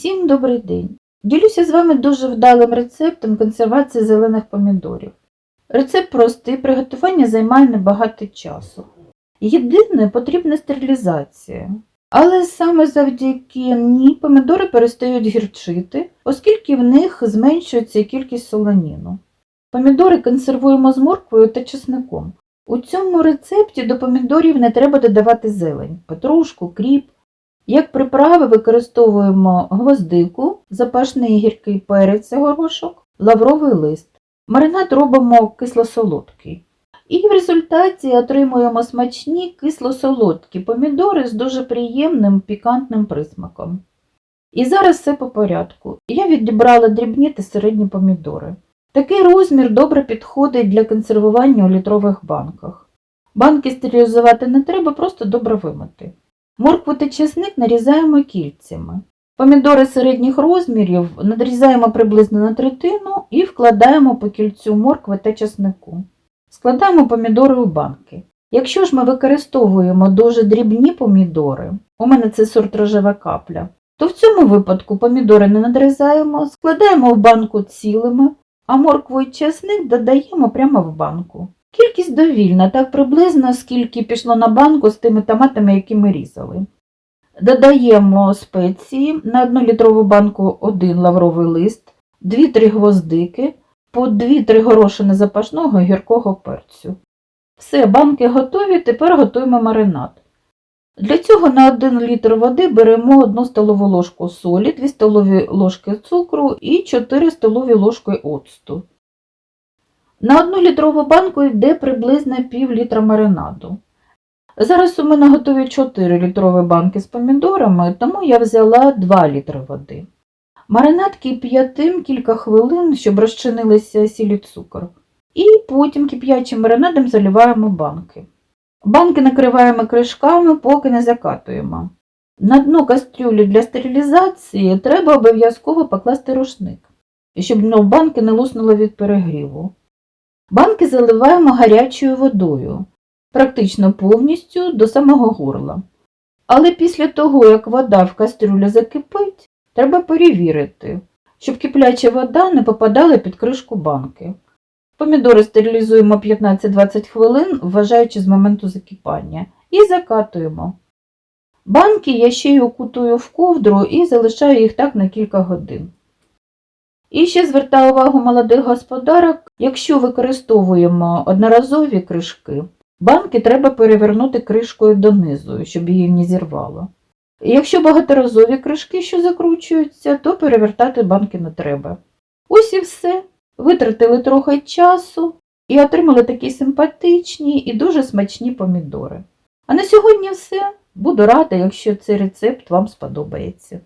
Всім добрий день! Ділюся з вами дуже вдалим рецептом консервації зелених помідорів. Рецепт простий, приготування займає небагато часу. Єдине потрібна стерилізація. Але саме завдяки ній помідори перестають гірчити, оскільки в них зменшується кількість солоніну. Помідори консервуємо з морквою та чесником. У цьому рецепті до помідорів не треба додавати зелень, петрушку, кріп. Як приправи використовуємо гвоздику, запашний гіркий перець горошок, лавровий лист. Маринад робимо кисло-солодкий. І в результаті отримуємо смачні кисло-солодкі помідори з дуже приємним пікантним присмаком. І зараз все по порядку. Я відібрала дрібні та середні помідори. Такий розмір добре підходить для консервування у літрових банках. Банки стерилізувати не треба, просто добре вимити. Моркву та чесник нарізаємо кільцями. Помідори середніх розмірів надрізаємо приблизно на третину і вкладаємо по кільцю моркви та чеснику. Складаємо помідори у банки. Якщо ж ми використовуємо дуже дрібні помідори, у мене це сорт рожева капля, то в цьому випадку помідори не надрізаємо, складаємо в банку цілими, а моркву і чесник додаємо прямо в банку. Кількість довільна, так приблизно, скільки пішло на банку з тими томатами, які ми різали. Додаємо спеції на 1 літрову банку 1 лавровий лист, 2-3 гвоздики, по 2-3 горошини запашного гіркого перцю. Все, банки готові, тепер готуємо маринад. Для цього на 1 літр води беремо 1 столову ложку солі, 2 столові ложки цукру і 4 столові ложки оцту. На 1 літрову банку йде приблизно пів літра маринаду. Зараз у мене готові 4 літрові банки з помідорами, тому я взяла 2 літри води. Маринад кип'ятим кілька хвилин, щоб розчинилися сіль і цукор. І потім кип'ячим маринадом заливаємо банки. Банки накриваємо кришками, поки не закатуємо. На дно кастрюлі для стерилізації треба обов'язково покласти рушник, щоб дно банки не луснуло від перегріву. Банки заливаємо гарячою водою, практично повністю до самого горла. Але після того, як вода в кастрюлі закипить, треба перевірити, щоб кипляча вода не попадала під кришку банки. Помідори стерилізуємо 15-20 хвилин, вважаючи з моменту закипання, і закатуємо. Банки я ще й укутую в ковдру і залишаю їх так на кілька годин. І ще звертаю увагу молодих господарок, якщо використовуємо одноразові кришки, банки треба перевернути кришкою донизу, щоб її не зірвало. Якщо багаторазові кришки, що закручуються, то перевертати банки не треба. Ось і все. Витратили трохи часу і отримали такі симпатичні і дуже смачні помідори. А на сьогодні все. Буду рада, якщо цей рецепт вам сподобається.